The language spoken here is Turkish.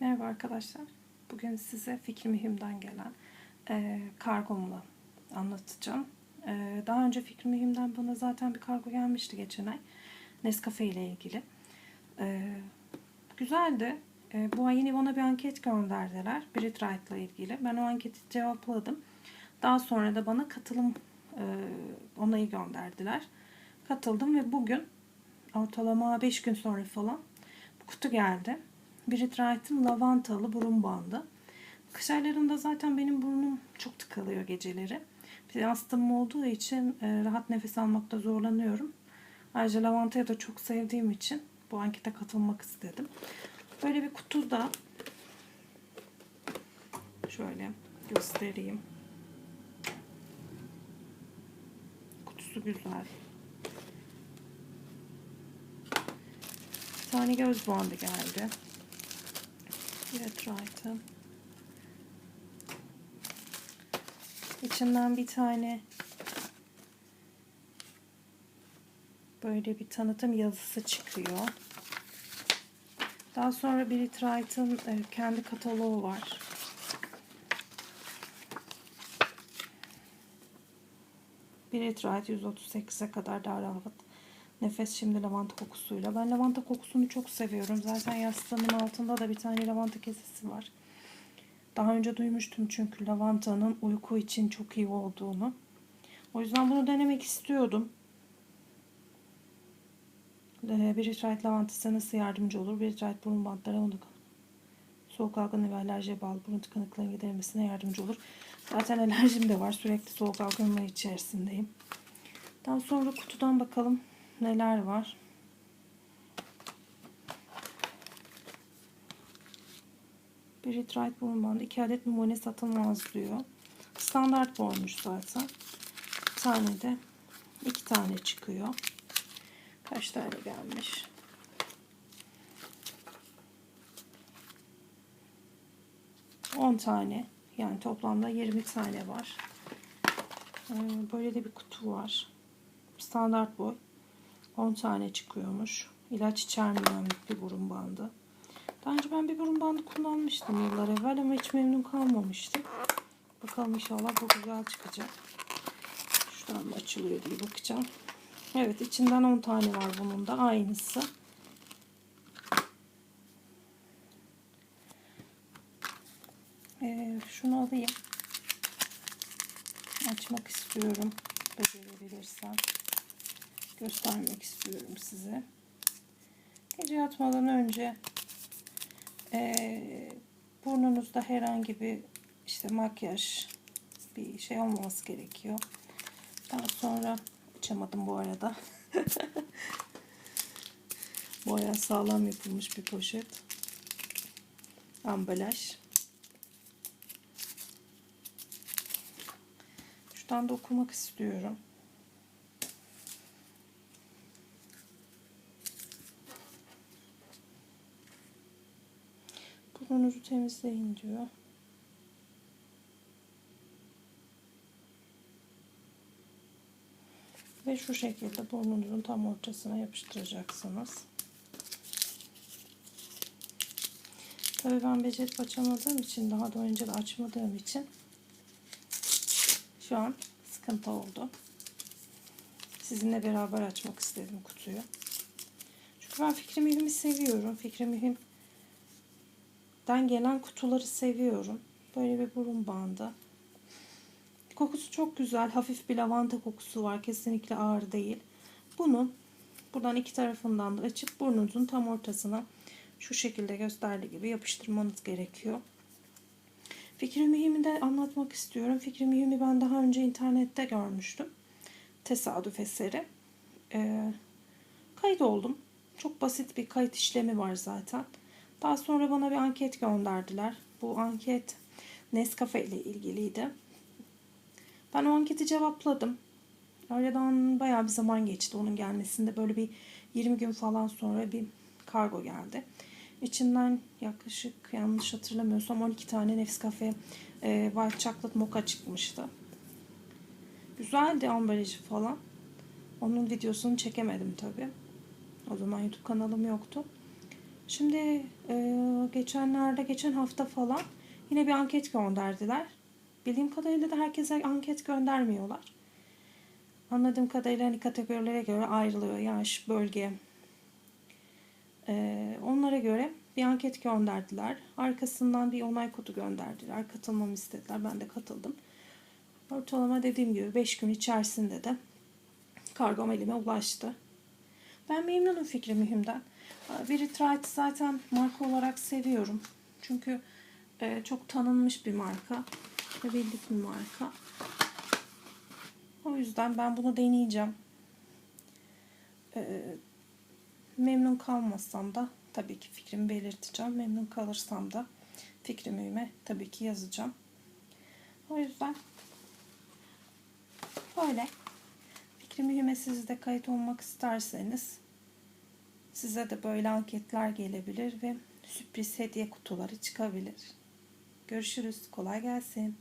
Merhaba arkadaşlar. Bugün size Fikri Mühim'den gelen e, kargomla anlatacağım. E, daha önce Fikri Mühim'den bana zaten bir kargo gelmişti geçen ay. Nescafe ile ilgili. E, güzeldi. E, bu ay yine bana bir anket gönderdiler. Brit Wright ile ilgili. Ben o anketi cevapladım. Daha sonra da bana katılım e, onayı gönderdiler. Katıldım ve bugün ortalama 5 gün sonra falan bu kutu geldi. Brit Wright'ın lavantalı burun bandı. Kış aylarında zaten benim burnum çok tıkalıyor geceleri. Bir de astımım olduğu için e, rahat nefes almakta zorlanıyorum. Ayrıca lavantayı da çok sevdiğim için bu ankete katılmak istedim. Böyle bir kutu da şöyle göstereyim. Kutusu güzel. Bir tane göz bandı geldi. Evet, right'ım. İçinden bir tane böyle bir tanıtım yazısı çıkıyor. Daha sonra Brit Wright'ın e, kendi kataloğu var. Brit Wright 138'e kadar daha rahat. Nefes şimdi lavanta kokusuyla. Ben lavanta kokusunu çok seviyorum. Zaten yastığımın altında da bir tane lavanta kesesi var. Daha önce duymuştum çünkü lavantanın uyku için çok iyi olduğunu. O yüzden bunu denemek istiyordum. Ee, Bir Wright lavantası nasıl yardımcı olur? Bir Wright burun bantları onu soğuk algınlığı ve alerjiye bağlı burun tıkanıklığının giderilmesine yardımcı olur. Zaten alerjim de var. Sürekli soğuk algınlığı içerisindeyim. Daha sonra kutudan bakalım neler var. Bir Right burun bandı. 2 adet numune satılmaz diyor. Standart boymuş zaten. Bir tane de iki tane çıkıyor. Kaç tane gelmiş? On tane. Yani toplamda 20 tane var. Ee, Böyle de bir kutu var. Standart boy. 10 tane çıkıyormuş. İlaç içermeyen bir burun bandı. Daha önce ben bir burun bandı kullanmıştım yıllar evvel ama hiç memnun kalmamıştım. Bakalım inşallah bu güzel çıkacak. Şuradan mı açılıyor diye bakacağım. Evet içinden 10 tane var bunun da aynısı. Ee, şunu alayım. Açmak istiyorum. Becerebilirsem göstermek istiyorum size. Gece yatmadan önce e, burnunuzda herhangi bir işte makyaj bir şey olmaması gerekiyor. Daha sonra açamadım bu arada. Boya sağlam yapılmış bir poşet. Ambalaj. Şuradan da okumak istiyorum. Burnunuzu temizleyin diyor. Ve şu şekilde burnunuzun tam ortasına yapıştıracaksınız. Tabii ben becerip açamadığım için daha da önce de açmadığım için şu an sıkıntı oldu. Sizinle beraber açmak istedim kutuyu. Çünkü ben Fikri Mühim'i seviyorum. Fikri Mühim den gelen kutuları seviyorum. Böyle bir burun bandı. Kokusu çok güzel. Hafif bir lavanta kokusu var. Kesinlikle ağır değil. Bunun buradan iki tarafından da açıp burnunuzun tam ortasına şu şekilde gösterdiği gibi yapıştırmanız gerekiyor. Fikri Mühim'i de anlatmak istiyorum. Fikri Mühim'i ben daha önce internette görmüştüm. Tesadüf eseri. Ee, kayıt oldum. Çok basit bir kayıt işlemi var zaten. Daha sonra bana bir anket gönderdiler. Bu anket Nescafe ile ilgiliydi. Ben o anketi cevapladım. Aradan bayağı bir zaman geçti onun gelmesinde. Böyle bir 20 gün falan sonra bir kargo geldi. İçinden yaklaşık yanlış hatırlamıyorsam 12 tane Nescafe e, White Chocolate Mocha çıkmıştı. Güzeldi ambalajı falan. Onun videosunu çekemedim tabi. O zaman YouTube kanalım yoktu. Şimdi e, geçenlerde, geçen hafta falan yine bir anket gönderdiler. Bildiğim kadarıyla da herkese anket göndermiyorlar. Anladığım kadarıyla hani kategorilere göre ayrılıyor. Yaş, bölge. E, onlara göre bir anket gönderdiler. Arkasından bir onay kodu gönderdiler. Katılmamı istediler. Ben de katıldım. Ortalama dediğim gibi 5 gün içerisinde de kargom elime ulaştı. Ben memnunum fikri mühimden. Bir Retrite zaten marka olarak seviyorum. Çünkü e, çok tanınmış bir marka ve bildik bir marka. O yüzden ben bunu deneyeceğim. E, memnun kalmazsam da tabii ki fikrimi belirteceğim. Memnun kalırsam da fikrimi tabii ki yazacağım. O yüzden böyle. Fikri mühime siz de kayıt olmak isterseniz size de böyle anketler gelebilir ve sürpriz hediye kutuları çıkabilir. Görüşürüz. Kolay gelsin.